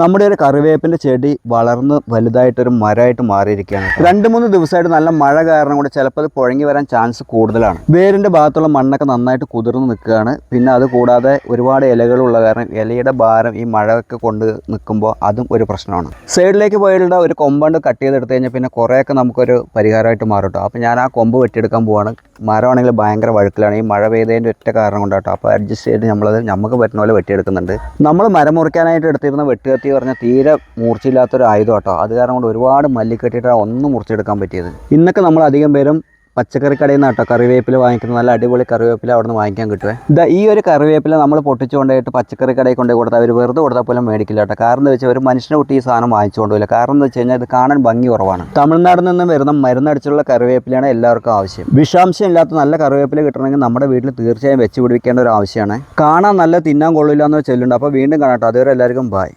നമ്മുടെ ഒരു കറിവേപ്പിന്റെ ചെടി വളർന്ന് വലുതായിട്ടൊരു മരമായിട്ട് മാറിയിരിക്കുകയാണ്. രണ്ട് മൂന്ന് ദിവസമായിട്ട് നല്ല മഴ കാരണം കൊണ്ട് ചിലപ്പോൾ അത് പുഴങ്ങി വരാൻ ചാൻസ് കൂടുതലാണ്. വേരിന്റെ ഭാഗത്തുള്ള മണ്ണൊക്കെ നന്നായിട്ട് കുതിർന്ന് നിൽക്കുകയാണ്. പിന്നെ അത് കൂടാതെ ഒരുപാട് ഇലകളുള്ള കാരണം ഇലയുടെ ഭാരം ഈ മഴയൊക്കെ കൊണ്ട് നിൽക്കുമ്പോൾ അതും ഒരു പ്രശ്നമാണ്. സൈഡിലേക്ക് പോയുള്ള ഒരു കൊമ്പണ്ട് കട്ട് ചെയ്തെടുത്ത് കഴിഞ്ഞാൽ പിന്നെ കുറേയൊക്കെ നമുക്കൊരു പരിഹാരമായിട്ട് മാറും കേട്ടോ അപ്പോൾ ഞാൻ ആ കൊമ്പ് വെട്ടിയെടുക്കാൻ പോവാണ്. മരമാണെങ്കിൽ ഭയങ്കര വഴുക്കലാണ്. ഈ മഴ പെയ്തതിന്റെ ഒറ്റ കാരണം കൊണ്ടാട്ടോ. അപ്പോൾ അഡ്ജസ്റ്റ് ചെയ്ത് നമ്മളത് നമുക്ക് പറ്റുന്ന പോലെ വെട്ടിയെടുക്കുന്നുണ്ട്. നമ്മൾ മരം മുറിക്കാനായിട്ട് എടുത്തിരുന്ന വെട്ടുകത്തി പറഞ്ഞാൽ തീരെ മൂർച്ചയില്ലാത്തൊരു ആയുധം കേട്ടോ അത് കാരണം കൊണ്ട് ഒരുപാട് മല്ലിക്കെട്ടിയിട്ടാണ് ഒന്നും മുറിച്ചെടുക്കാൻ പറ്റിയത്. ഇന്നൊക്കെ നമ്മൾ അധികം പേരും പച്ചക്കറി കടയിൽ നിന്ന് കേട്ടോ കറിവേപ്പില വാങ്ങിക്കുന്നത്. നല്ല അടിപൊളി കറിവേപ്പില അവിടെ നിന്ന് വാങ്ങിക്കാൻ കിട്ടുവേ. ഇതാ ഈ ഒരു കറിവേപ്പില നമ്മൾ പൊട്ടിച്ചു കൊണ്ടുപോയിട്ട് പച്ചക്കറി കടയിൽ കൊണ്ടുപോയി കൊടുത്താൽ അവർ വെറുതെ കൊടുത്താൽ പോലും മേടിക്കില്ല കേട്ടോ. കാരണം എന്ന് വെച്ചാൽ ഒരു മനുഷ്യനെ കുട്ടി ഈ സാധനം വാങ്ങിച്ചു കൊണ്ടുപോയില്ല കാരണം എന്ന് വെച്ച് കഴിഞ്ഞാൽ ഇത് കാണാൻ ഭംഗി കുറവാണ്. തമിഴ്നാട് നിന്ന് വരുന്ന മരുന്നടിച്ചുള്ള കറിവേപ്പിലയാണ് എല്ലാവർക്കും ആവശ്യം. വിഷാംശം ഇല്ലാത്ത നല്ല കറിവേപ്പില കിട്ടണമെങ്കിൽ നമ്മുടെ വീട്ടിൽ തീർച്ചയായും വെച്ച് പിടിപ്പിക്കേണ്ട ഒരു ആവശ്യമാണ്. കാണാൻ നല്ല തിന്നാൻ കൊള്ളില്ല എന്ന് ചെല്ലുണ്ട് അപ്പോൾ വീണ്ടും കാണാം കേട്ടോ. അതുവരെ എല്ലാവർക്കും ബായ്